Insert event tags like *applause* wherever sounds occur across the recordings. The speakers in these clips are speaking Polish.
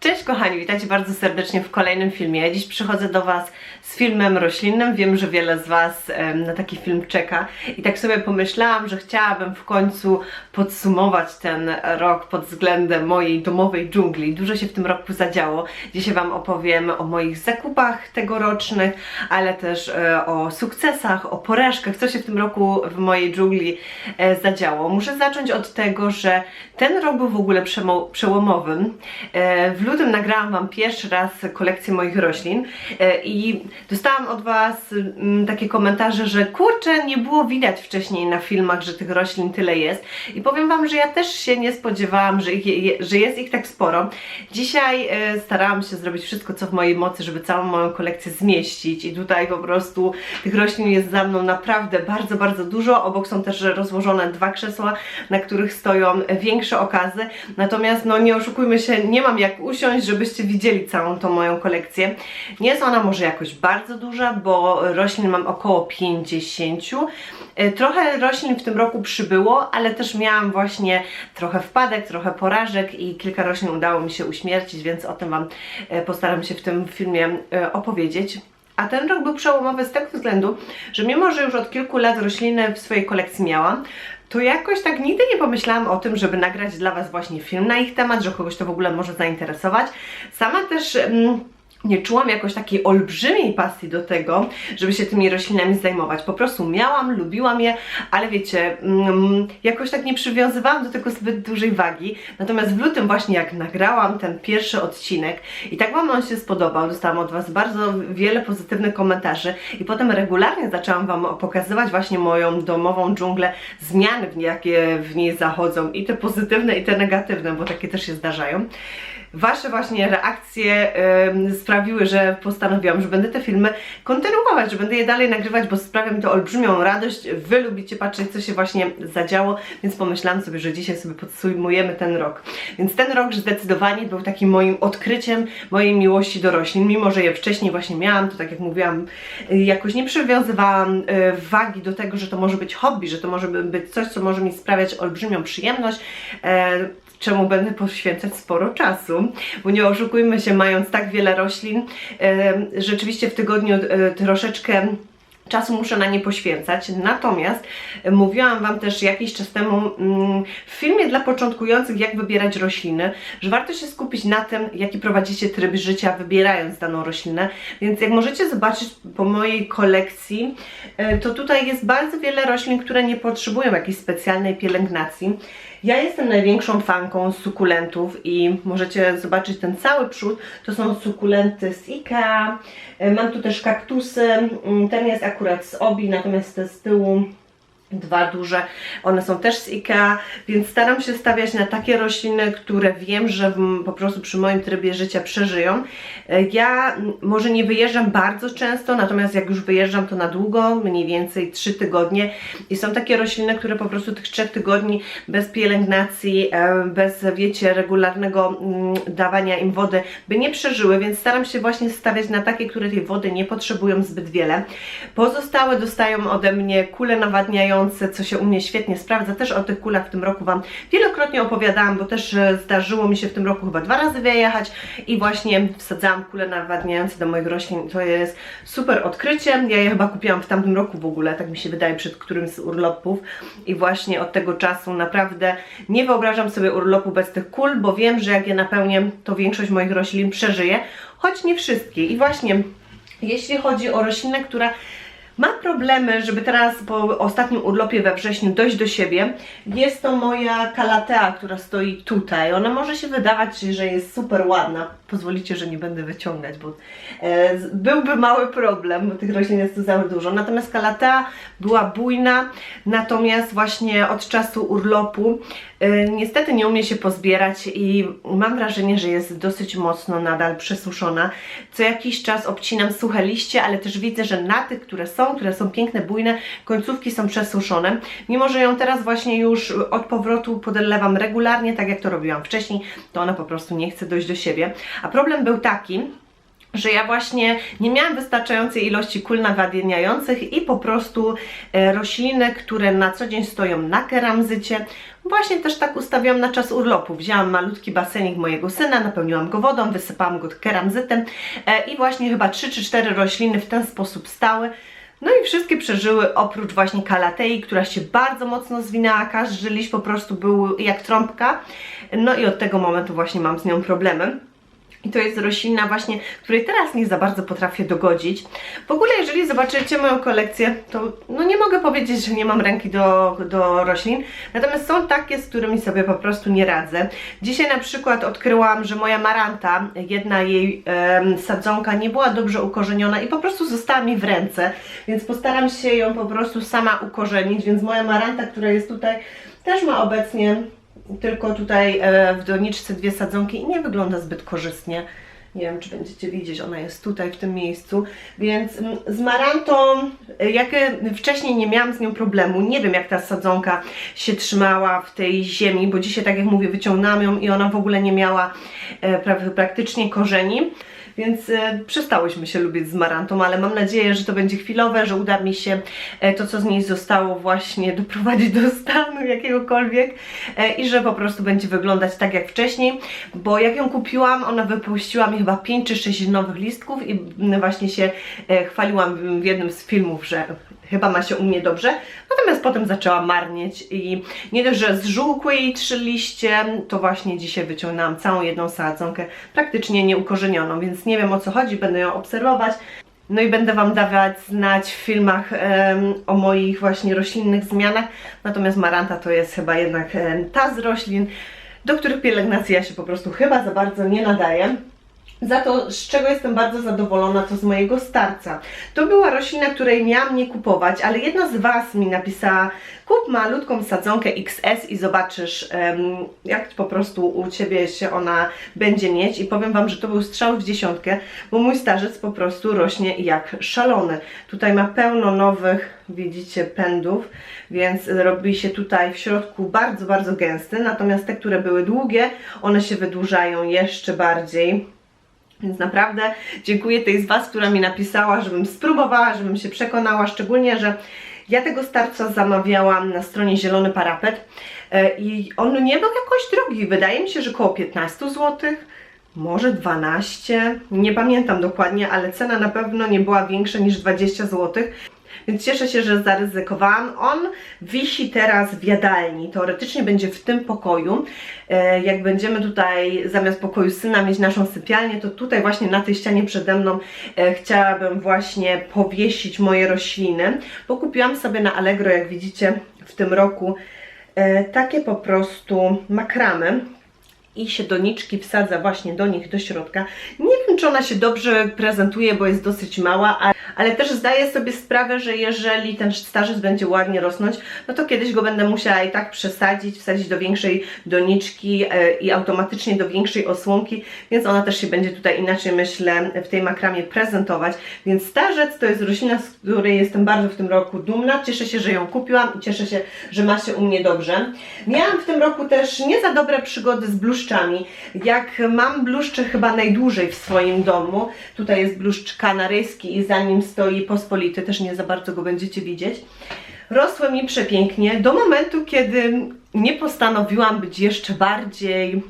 Cześć kochani, witajcie bardzo serdecznie w kolejnym filmie. Dziś przychodzę do Was z filmem roślinnym. Wiem, że wiele z Was na taki film czeka i tak sobie pomyślałam, że chciałabym w końcu podsumować ten rok pod względem mojej domowej dżungli. Dużo się w tym roku zadziało. Dzisiaj Wam opowiem o moich zakupach tegorocznych, ale też e, o sukcesach, o porażkach, co się w tym roku w mojej dżungli e, zadziało. Muszę zacząć od tego, że ten rok był w ogóle przełomowym. E, W lutym nagrałam Wam pierwszy raz kolekcję moich roślin e, i dostałam od Was mm, takie komentarze, że kurczę, nie było widać wcześniej na filmach, że tych roślin tyle jest. I powiem Wam, że ja też się nie spodziewałam, że, ich, że jest ich tak sporo. Dzisiaj e, starałam się zrobić wszystko, co w mojej mocy, żeby całą moją kolekcję zmieścić i tutaj po prostu tych roślin jest za mną naprawdę bardzo, bardzo dużo. Obok są też rozłożone dwa krzesła, na których stoją większe okazy. Natomiast no nie oszukujmy się, nie mam jak usiąść, żebyście widzieli całą tą moją kolekcję. Nie jest ona może jakoś bardzo duża, bo roślin mam około 50. E, Trochę roślin w tym roku przybyło, ale też miałam właśnie trochę wpadek, trochę porażek i kilka roślin udało mi się uśmiercić, więc o tym Wam e, postaram się w tym filmie e, opowiedzieć. A ten rok był przełomowy z tego względu, że mimo, że już od kilku lat rośliny w swojej kolekcji miałam, to jakoś tak nigdy nie pomyślałam o tym, żeby nagrać dla Was właśnie film na ich temat, że kogoś to w ogóle może zainteresować. Sama też. Mm, nie czułam jakoś takiej olbrzymiej pasji do tego, żeby się tymi roślinami zajmować. Po prostu miałam, lubiłam je, ale wiecie, mm, jakoś tak nie przywiązywałam do tego zbyt dużej wagi. Natomiast w lutym właśnie jak nagrałam ten pierwszy odcinek i tak Wam on się spodobał, dostałam od Was bardzo wiele pozytywnych komentarzy i potem regularnie zaczęłam Wam pokazywać właśnie moją domową dżunglę, zmiany, jakie w niej zachodzą i te pozytywne i te negatywne, bo takie też się zdarzają. Wasze właśnie reakcje em, sprawiły, że postanowiłam, że będę te filmy kontynuować, że będę je dalej nagrywać, bo sprawia mi to olbrzymią radość. Wy lubicie patrzeć, co się właśnie zadziało, więc pomyślałam sobie, że dzisiaj sobie podsumujemy ten rok. Więc ten rok zdecydowanie był takim moim odkryciem mojej miłości do roślin, mimo że je wcześniej właśnie miałam, to tak jak mówiłam, y, jakoś nie przywiązywałam y, wagi do tego, że to może być hobby, że to może być coś, co może mi sprawiać olbrzymią przyjemność. Czemu będę poświęcać sporo czasu, bo nie oszukujmy się, mając tak wiele roślin, rzeczywiście w tygodniu e, troszeczkę czasu muszę na nie poświęcać. Natomiast e, mówiłam Wam też jakiś czas temu mm, w filmie dla początkujących, jak wybierać rośliny, że warto się skupić na tym, jaki prowadzicie tryb życia, wybierając daną roślinę. Więc jak możecie zobaczyć po mojej kolekcji, e, to tutaj jest bardzo wiele roślin, które nie potrzebują jakiejś specjalnej pielęgnacji. Ja jestem największą fanką sukulentów i możecie zobaczyć ten cały przód. To są sukulenty z IKEA. E, Mam tu też kaktusy. Mm, Ten jest akurat z Obi, natomiast te z tyłu dwa duże, one są też z IKEA, więc staram się stawiać na takie rośliny, które wiem, że po prostu przy moim trybie życia przeżyją. E, Ja może nie wyjeżdżam bardzo często, natomiast jak już wyjeżdżam to na długo, mniej więcej 3 tygodnie i są takie rośliny, które po prostu tych 3 tygodni bez pielęgnacji, e, bez wiecie, regularnego dawania im wody by nie przeżyły, więc staram się właśnie stawiać na takie, które tej wody nie potrzebują zbyt wiele. Pozostałe dostają ode mnie kule nawadniające, co się u mnie świetnie sprawdza. Też o tych kulach w tym roku Wam wielokrotnie opowiadałam, bo też e, zdarzyło mi się w tym roku chyba dwa razy wyjechać i właśnie wsadzałam kule nawadniające do moich roślin. To jest super odkrycie. Ja je chyba kupiłam w tamtym roku w ogóle, tak mi się wydaje, przed którymś z urlopów i właśnie od tego czasu naprawdę nie wyobrażam sobie urlopu bez tych kul, bo wiem, że jak je napełnię, to większość moich roślin przeżyje, choć nie wszystkie. I właśnie jeśli chodzi o roślinę, która ma problemy, żeby teraz po ostatnim urlopie we wrześniu dojść do siebie. Jest to moja kalatea, która stoi tutaj. Ona może się wydawać, że jest super ładna. Pozwolicie, że nie będę wyciągać, bo e, byłby mały problem, bo tych roślin jest tu za dużo. Natomiast kalatea była bujna, natomiast właśnie od czasu urlopu niestety nie umie się pozbierać i mam wrażenie, że jest dosyć mocno nadal przesuszona. Co jakiś czas obcinam suche liście, ale też widzę, że na tych, które są, które są piękne, bujne, końcówki są przesuszone. Mimo, że ją teraz właśnie już od powrotu podlewam regularnie, tak jak to robiłam wcześniej, to ona po prostu nie chce dojść do siebie. A problem był taki, że ja właśnie nie miałam wystarczającej ilości kul nawadniających i po prostu e, rośliny, które na co dzień stoją na keramzycie, właśnie też tak ustawiłam na czas urlopu. Wzięłam malutki basenik mojego syna, napełniłam go wodą, wysypałam go keramzytem e, i właśnie chyba 3 czy 4 rośliny w ten sposób stały. No i wszystkie przeżyły oprócz właśnie kalatei, która się bardzo mocno zwinęła, każdy liść po prostu był jak trąbka. No i od tego momentu właśnie mam z nią problemy. I to jest roślina właśnie, której teraz nie za bardzo potrafię dogodzić. W ogóle jeżeli zobaczycie moją kolekcję, to no nie mogę powiedzieć, że nie mam ręki do, do roślin. Natomiast są takie, z którymi sobie po prostu nie radzę. Dzisiaj na przykład odkryłam, że moja maranta, jedna jej sadzonka nie była dobrze ukorzeniona i po prostu została mi w ręce. Więc postaram się ją po prostu sama ukorzenić. Więc moja maranta, która jest tutaj, też ma obecnie tylko tutaj e, w doniczce dwie sadzonki i nie wygląda zbyt korzystnie. Nie wiem, czy będziecie widzieć, ona jest tutaj, w tym miejscu. Więc mm, z Marantą, e, jak e, wcześniej nie miałam z nią problemu, nie wiem jak ta sadzonka się trzymała w tej ziemi, bo dzisiaj, tak jak mówię, wyciągnęłam ją i ona w ogóle nie miała pra- praktycznie korzeni. Więc e, przestałyśmy się lubić z Marantą, ale mam nadzieję, że to będzie chwilowe, że uda mi się e, to, co z niej zostało, właśnie doprowadzić do stanu jakiegokolwiek e, i że po prostu będzie wyglądać tak jak wcześniej, bo jak ją kupiłam, ona wypuściła mi chyba 5 czy 6 nowych listków i właśnie się chwaliłam w jednym z filmów, że chyba ma się u mnie dobrze, natomiast potem zaczęła marnieć i nie dość, że zżółkły jej trzy liście, to właśnie dzisiaj wyciągnęłam całą jedną sadzonkę, praktycznie nieukorzenioną, więc nie wiem o co chodzi, będę ją obserwować. No i będę Wam dawać znać w filmach em, o moich właśnie roślinnych zmianach, natomiast maranta to jest chyba jednak em, ta z roślin, do których pielęgnacji ja się po prostu chyba za bardzo nie nadaję. Za to, z czego jestem bardzo zadowolona, to z mojego starca. To była roślina, której miałam nie kupować, ale jedna z Was mi napisała, kup malutką sadzonkę XS i zobaczysz, jak po prostu u Ciebie się ona będzie mieć. I powiem Wam, że to był strzał w dziesiątkę, bo mój starzec po prostu rośnie jak szalony. Tutaj ma pełno nowych, widzicie, pędów, więc robi się tutaj w środku bardzo, bardzo gęsty. Natomiast te, które były długie, one się wydłużają jeszcze bardziej. Więc naprawdę dziękuję tej z Was, która mi napisała, żebym spróbowała, żebym się przekonała, szczególnie, że ja tego starca zamawiałam na stronie Zielony Parapet e, i on nie był jakoś drogi. Wydaje mi się, że około 15 zł, może 12, nie pamiętam dokładnie, ale cena na pewno nie była większa niż 20 zł. Więc cieszę się, że zaryzykowałam. On wisi teraz w jadalni. Teoretycznie będzie w tym pokoju. E, Jak będziemy tutaj zamiast pokoju syna mieć naszą sypialnię, to tutaj właśnie na tej ścianie przede mną e, chciałabym właśnie powiesić moje rośliny, bo kupiłam sobie na Allegro, jak widzicie, w tym roku e, takie po prostu makramy i się doniczki wsadza właśnie do nich do środka. Nie wiem, czy ona się dobrze prezentuje, bo jest dosyć mała, a- ale też zdaję sobie sprawę, że jeżeli ten starzec będzie ładnie rosnąć, no to kiedyś go będę musiała i tak przesadzić, wsadzić do większej doniczki e, i automatycznie do większej osłonki, więc ona też się będzie tutaj inaczej, myślę, w tej makramie prezentować. Więc starzec to jest roślina, z której jestem bardzo w tym roku dumna. Cieszę się, że ją kupiłam i cieszę się, że ma się u mnie dobrze. Miałam w tym roku też nie za dobre przygody z bluszczami. Jak mam bluszcze chyba najdłużej w swoim domu, tutaj jest bluszcz kanaryjski i za nim stoi pospolity, też nie za bardzo go będziecie widzieć. Rosły mi przepięknie do momentu, kiedy nie postanowiłam być jeszcze bardziej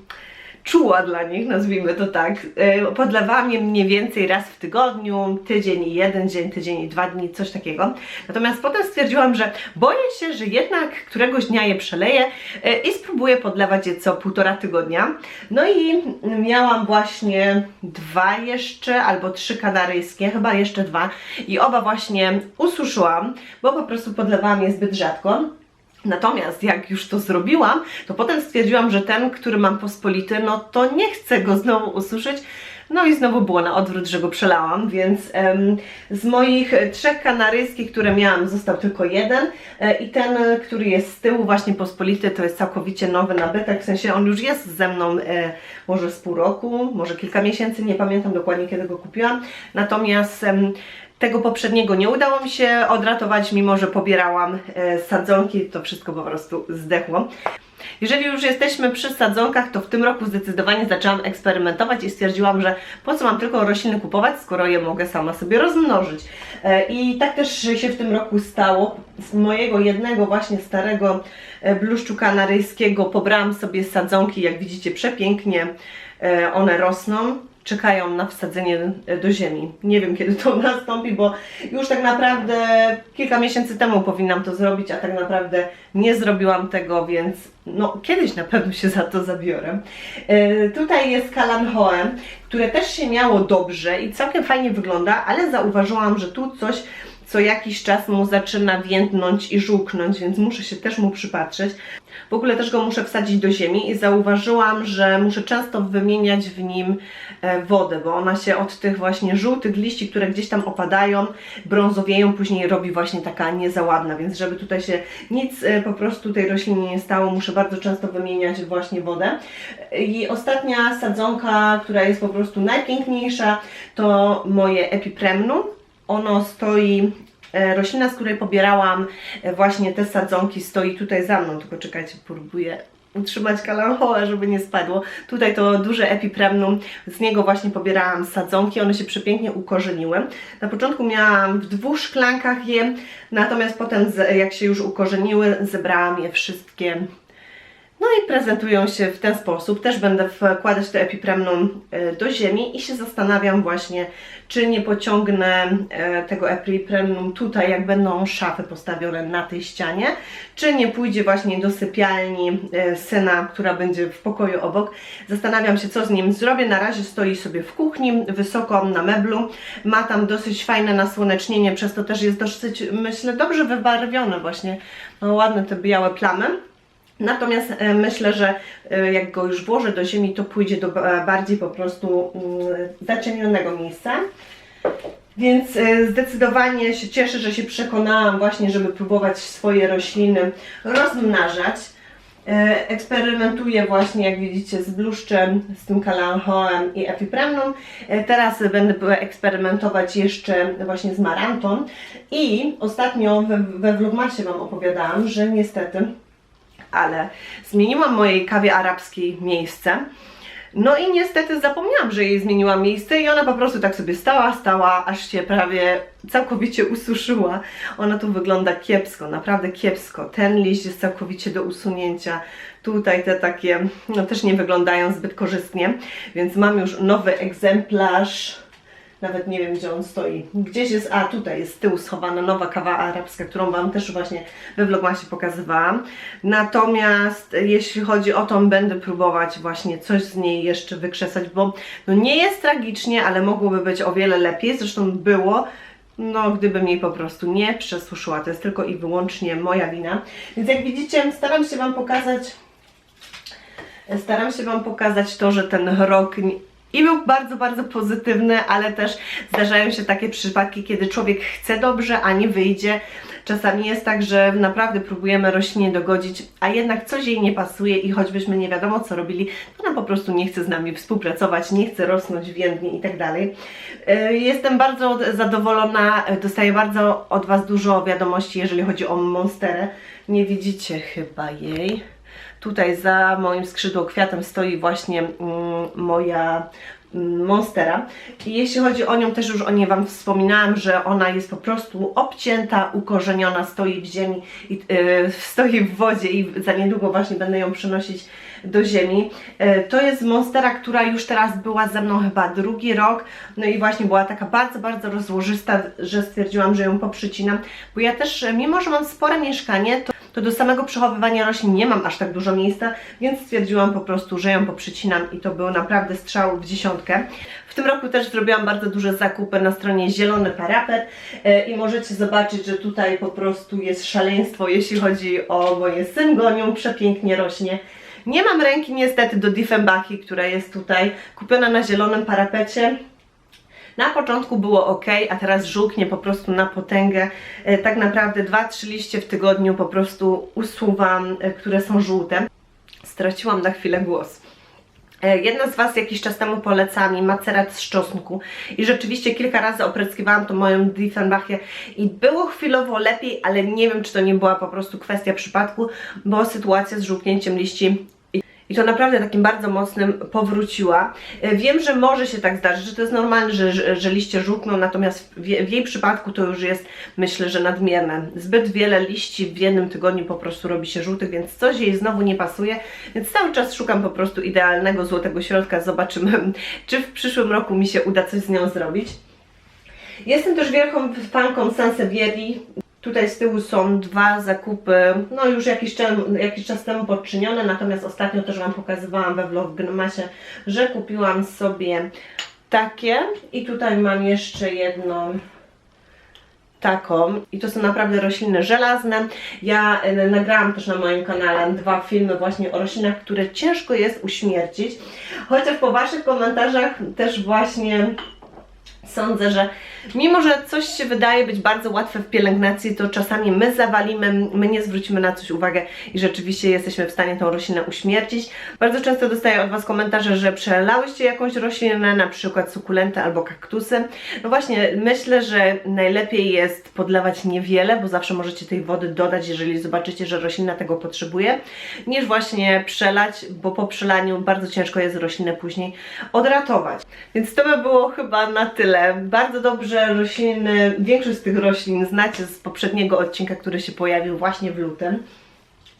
czuła dla nich, nazwijmy to tak. E, Podlewałam je mniej więcej raz w tygodniu, tydzień i jeden dzień, tydzień i dwa dni, coś takiego. Natomiast potem stwierdziłam, że boję się, że jednak któregoś dnia je przeleję e, i spróbuję podlewać je co półtora tygodnia. No i miałam właśnie dwa jeszcze, albo trzy kanaryjskie, chyba jeszcze dwa i oba właśnie ususzyłam, bo po prostu podlewałam je zbyt rzadko. Natomiast jak już to zrobiłam, to potem stwierdziłam, że ten, który mam pospolity, no to nie chcę go znowu ususzyć. No i znowu było na odwrót, że go przelałam, więc em, z moich trzech kanaryjskich, które miałam, został tylko jeden e, i ten, który jest z tyłu właśnie pospolity, to jest całkowicie nowy nabytek, w sensie on już jest ze mną e, może z pół roku, może kilka miesięcy, nie pamiętam dokładnie kiedy go kupiłam, natomiast em, tego poprzedniego nie udało mi się odratować, mimo że pobierałam e, sadzonki, to wszystko po prostu zdechło. Jeżeli już jesteśmy przy sadzonkach, to w tym roku zdecydowanie zaczęłam eksperymentować i stwierdziłam, że po co mam tylko rośliny kupować, skoro je mogę sama sobie rozmnożyć. E, I tak też się w tym roku stało. Z mojego jednego właśnie starego e, bluszczu kanaryjskiego pobrałam sobie sadzonki, jak widzicie przepięknie one rosną czekają na wsadzenie e, do ziemi. Nie wiem kiedy to *laughs* nastąpi, bo już tak naprawdę kilka miesięcy temu powinnam to zrobić, a tak naprawdę nie zrobiłam tego, więc no kiedyś na pewno się za to zabiorę. E, tutaj jest kalanchoe, które też się miało dobrze i całkiem fajnie wygląda, ale zauważyłam, że tu coś co jakiś czas mu zaczyna więdnąć i żółknąć, więc muszę się też mu przypatrzeć. W ogóle też go muszę wsadzić do ziemi i zauważyłam, że muszę często wymieniać w nim e, wodę, bo ona się od tych właśnie żółtych liści, które gdzieś tam opadają, brązowieją, później robi właśnie taka niezaładna, więc żeby tutaj się nic e, po prostu tej roślinie nie stało, muszę bardzo często wymieniać właśnie wodę. I ostatnia sadzonka, która jest po prostu najpiękniejsza, to moje epipremnum. Ono stoi E, Roślina, z której pobierałam e, właśnie te sadzonki, stoi tutaj za mną, tylko czekajcie, próbuję utrzymać kalanchołę, żeby nie spadło. Tutaj to duże epipremnum, z niego właśnie pobierałam sadzonki, one się przepięknie ukorzeniły. Na początku miałam w dwóch szklankach je, natomiast potem jak się już ukorzeniły, zebrałam je wszystkie no i prezentują się w ten sposób. Też będę wkładać to epipremnum e, do ziemi i się zastanawiam właśnie, czy nie pociągnę e, tego epipremnum tutaj, jak będą szafy postawione na tej ścianie, czy nie pójdzie właśnie do sypialni e, syna, która będzie w pokoju obok. Zastanawiam się, co z nim zrobię. Na razie stoi sobie w kuchni, wysoko na meblu. Ma tam dosyć fajne nasłonecznienie, przez to też jest dosyć, myślę, dobrze wybarwione właśnie. No, ładne te białe plamy. Natomiast e, myślę, że e, jak go już włożę do ziemi, to pójdzie do ba- bardziej po prostu mm, zacienionego miejsca. Więc e, zdecydowanie się cieszę, że się przekonałam właśnie, żeby próbować swoje rośliny rozmnażać. Eksperymentuję właśnie, jak widzicie, z bluszczem, z tym kalanchoem i epipremnum. E, Teraz będę eksperymentować jeszcze właśnie z marantą. I ostatnio we, we vlogmasie Wam opowiadałam, że niestety ale zmieniłam mojej kawie arabskiej miejsce. No i niestety zapomniałam, że jej zmieniłam miejsce i ona po prostu tak sobie stała, stała, aż się prawie całkowicie ususzyła. Ona tu wygląda kiepsko, naprawdę kiepsko. Ten liść jest całkowicie do usunięcia. Tutaj te takie, no też nie wyglądają zbyt korzystnie, więc mam już nowy egzemplarz. Nawet nie wiem, gdzie on stoi. Gdzieś jest, a tutaj jest z tyłu schowana nowa kawa arabska, którą Wam też właśnie we vlogmasie pokazywałam. Natomiast jeśli chodzi o tą, będę próbować właśnie coś z niej jeszcze wykrzesać, bo no nie jest tragicznie, ale mogłoby być o wiele lepiej. Zresztą było, no gdybym jej po prostu nie przesuszyła. To jest tylko i wyłącznie moja wina. Więc jak widzicie, staram się Wam pokazać Staram się Wam pokazać to, że ten rok i był bardzo, bardzo pozytywny, ale też zdarzają się takie przypadki, kiedy człowiek chce dobrze, a nie wyjdzie. Czasami jest tak, że naprawdę próbujemy roślinie dogodzić, a jednak coś jej nie pasuje i choćbyśmy nie wiadomo co robili, to ona po prostu nie chce z nami współpracować, nie chce rosnąć więdnie i tak dalej. E, Jestem bardzo zadowolona, e, dostaję bardzo od Was dużo wiadomości, jeżeli chodzi o Monsterę. Nie widzicie chyba jej. Tutaj za moim skrzydłokwiatem stoi właśnie mm, moja mm, Monstera. I jeśli chodzi o nią, też już o niej Wam wspominałam, że ona jest po prostu obcięta, ukorzeniona, stoi w ziemi, i, yy, *laughs* stoi w wodzie i za niedługo właśnie będę ją przenosić do ziemi. Yy, to jest Monstera, która już teraz była ze mną chyba drugi rok, no i właśnie była taka bardzo, bardzo rozłożysta, że stwierdziłam, że ją poprzycinam, bo ja też, mimo że mam spore mieszkanie, to to do samego przechowywania roślin nie mam aż tak dużo miejsca, więc stwierdziłam po prostu, że ją poprzycinam i to był naprawdę strzał w dziesiątkę. W tym roku też zrobiłam bardzo duże zakupy na stronie Zielony Parapet e, i możecie zobaczyć, że tutaj po prostu jest szaleństwo, jeśli chodzi o moje syngonium, przepięknie rośnie. Nie mam ręki niestety do Diefenbachi, która jest tutaj kupiona na Zielonym Parapecie. Na początku było ok, a teraz żółknie po prostu na potęgę. E, Tak naprawdę 2-3 liście w tygodniu po prostu usuwam, e, które są żółte. Straciłam na chwilę głos. E, Jedna z Was jakiś czas temu poleca mi macerat z czosnku i rzeczywiście kilka razy opryskiwałam to moją Diefenbachie i było chwilowo lepiej, ale nie wiem, czy to nie była po prostu kwestia przypadku, bo sytuacja z żółknięciem liści i to naprawdę takim bardzo mocnym powróciła. E, Wiem, że może się tak zdarzyć, że to jest normalne, że, że, liście żółkną, natomiast w jej przypadku to już jest, myślę, że nadmierne. Zbyt wiele liści w jednym tygodniu po prostu robi się żółtych, więc coś jej znowu nie pasuje, więc cały czas szukam po prostu idealnego złotego środka. Zobaczymy, *laughs* czy w przyszłym roku mi się uda coś z nią zrobić. Jestem też wielką fanką Sansevieri. Tutaj z tyłu są dwa zakupy, no już jakiś, czas, jakiś czas temu podczynione, natomiast ostatnio też Wam pokazywałam we vlogmasie, że kupiłam sobie takie. I tutaj mam jeszcze jedną taką. I to są naprawdę rośliny żelazne. Ja e, nagrałam też na moim kanale dwa filmy właśnie o roślinach, które ciężko jest uśmiercić, chociaż po Waszych komentarzach też właśnie Sądzę, że mimo, że coś się wydaje być bardzo łatwe w pielęgnacji, to czasami my zawalimy, my nie zwrócimy na coś uwagę i rzeczywiście jesteśmy w stanie tą roślinę uśmiercić. Bardzo często dostaję od Was komentarze, że przelałyście jakąś roślinę, na przykład sukulentę albo kaktusy. No właśnie, myślę, że najlepiej jest podlewać niewiele, bo zawsze możecie tej wody dodać, jeżeli zobaczycie, że roślina tego potrzebuje, niż właśnie przelać, bo po przelaniu bardzo ciężko jest roślinę później odratować. Więc to by było chyba na tyle. Bardzo dobrze rośliny, większość z tych roślin znacie z poprzedniego odcinka, który się pojawił właśnie w lutym.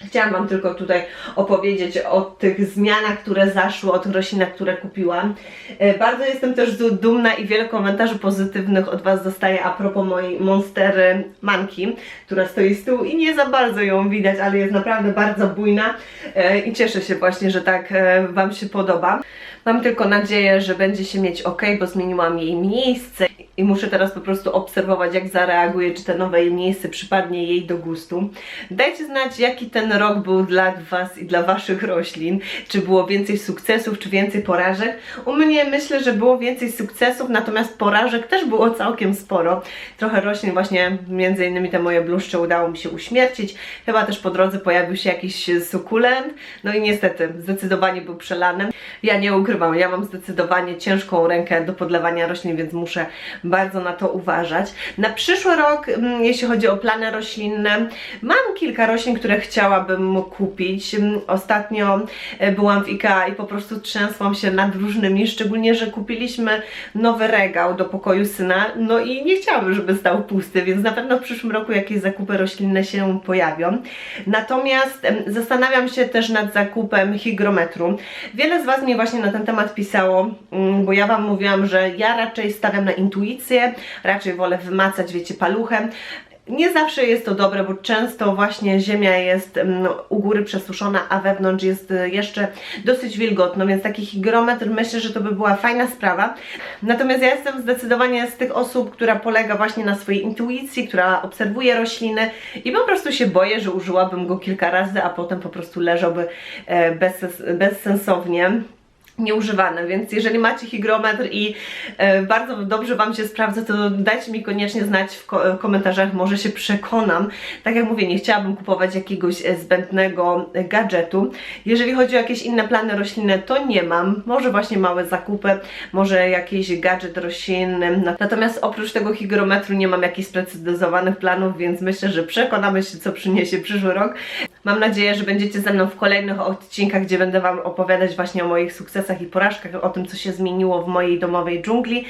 Chciałam Wam tylko tutaj opowiedzieć o tych zmianach, które zaszły, o tych roślinach, które kupiłam. E, Bardzo jestem też du- dumna i wiele komentarzy pozytywnych od Was dostaję a propos mojej monstery Manki, która stoi z tyłu i nie za bardzo ją widać, ale jest naprawdę bardzo bujna e, i cieszę się właśnie, że tak e, Wam się podoba. Mam tylko nadzieję, że będzie się mieć ok, bo zmieniłam jej miejsce i muszę teraz po prostu obserwować, jak zareaguje, czy te nowe miejsce przypadnie jej do gustu. Dajcie znać, jaki ten rok był dla Was i dla Waszych roślin. Czy było więcej sukcesów, czy więcej porażek? U mnie myślę, że było więcej sukcesów, natomiast porażek też było całkiem sporo. Trochę roślin właśnie, między innymi te moje bluszcze udało mi się uśmiercić. Chyba też po drodze pojawił się jakiś sukulent. No i niestety, zdecydowanie był przelanem. Ja nie ukrywam, ja mam zdecydowanie ciężką rękę do podlewania roślin, więc muszę bardzo na to uważać. Na przyszły rok, mm, jeśli chodzi o plany roślinne, mam kilka roślin, które chciałabym kupić. Mm, Ostatnio e, byłam w IKEA i po prostu trzęsłam się nad różnymi, szczególnie, że kupiliśmy nowy regał do pokoju syna, no i nie chciałabym, żeby stał pusty, więc na pewno w przyszłym roku jakieś zakupy roślinne się pojawią. Natomiast zastanawiam się też nad zakupem hygrometru. Wiele z Was mnie właśnie na ten temat pisało, mm, bo ja Wam mówiłam, że ja raczej stawiam na intuicję, raczej wolę wymacać, wiecie, paluchem. Nie zawsze jest to dobre, bo często właśnie ziemia jest mm, u góry przesuszona, a wewnątrz jest y, jeszcze dosyć wilgotno, więc taki hygrometr myślę, że to by była fajna sprawa. Natomiast ja jestem zdecydowanie z tych osób, która polega właśnie na swojej intuicji, która obserwuje rośliny i po prostu się boję, że użyłabym go kilka razy, a potem po prostu leżałby e, bezsens- bezsensownie nieużywane, więc jeżeli macie hygrometr i e, bardzo dobrze Wam się sprawdza, to dajcie mi koniecznie znać w ko komentarzach, może się przekonam. Tak jak mówię, nie chciałabym kupować jakiegoś e, zbędnego e, gadżetu. Jeżeli chodzi o jakieś inne plany roślinne, to nie mam. Może właśnie małe zakupy, może jakiś gadżet roślinny. Natomiast oprócz tego hygrometru nie mam jakichś sprecyzowanych planów, więc myślę, że przekonamy się, co przyniesie przyszły rok. Mam nadzieję, że będziecie ze mną w kolejnych odcinkach, gdzie będę Wam opowiadać właśnie o moich sukcesach i porażkach, o tym, co się zmieniło w mojej domowej dżungli.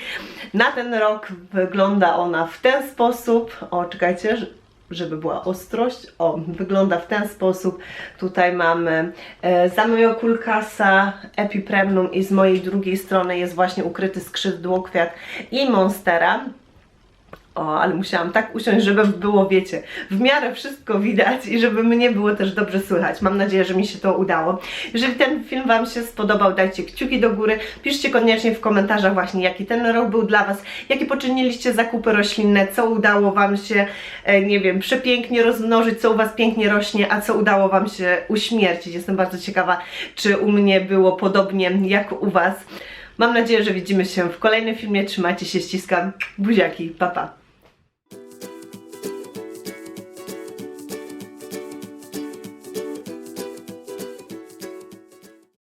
Na ten rok wygląda ona w ten sposób. O, czekajcie, że- żeby była ostrość. O, wygląda w ten sposób. Tutaj mamy e, Zamiokulkasa, Epipremnum i z mojej drugiej strony jest właśnie ukryty skrzydłokwiat i Monstera. O, ale musiałam tak usiąść, żeby było, wiecie, w miarę wszystko widać i żeby mnie było też dobrze słychać. Mam nadzieję, że mi się to udało. Jeżeli ten film Wam się spodobał, dajcie kciuki do góry. Piszcie koniecznie w komentarzach właśnie, jaki ten rok był dla Was, jakie poczyniliście zakupy roślinne, co udało Wam się, e, nie wiem, przepięknie rozmnożyć, co u Was pięknie rośnie, a co udało Wam się uśmiercić. Jestem bardzo ciekawa, czy u mnie było podobnie jak u Was. Mam nadzieję, że widzimy się w kolejnym filmie. Trzymajcie się, ściskam. Buziaki, papa. Pa.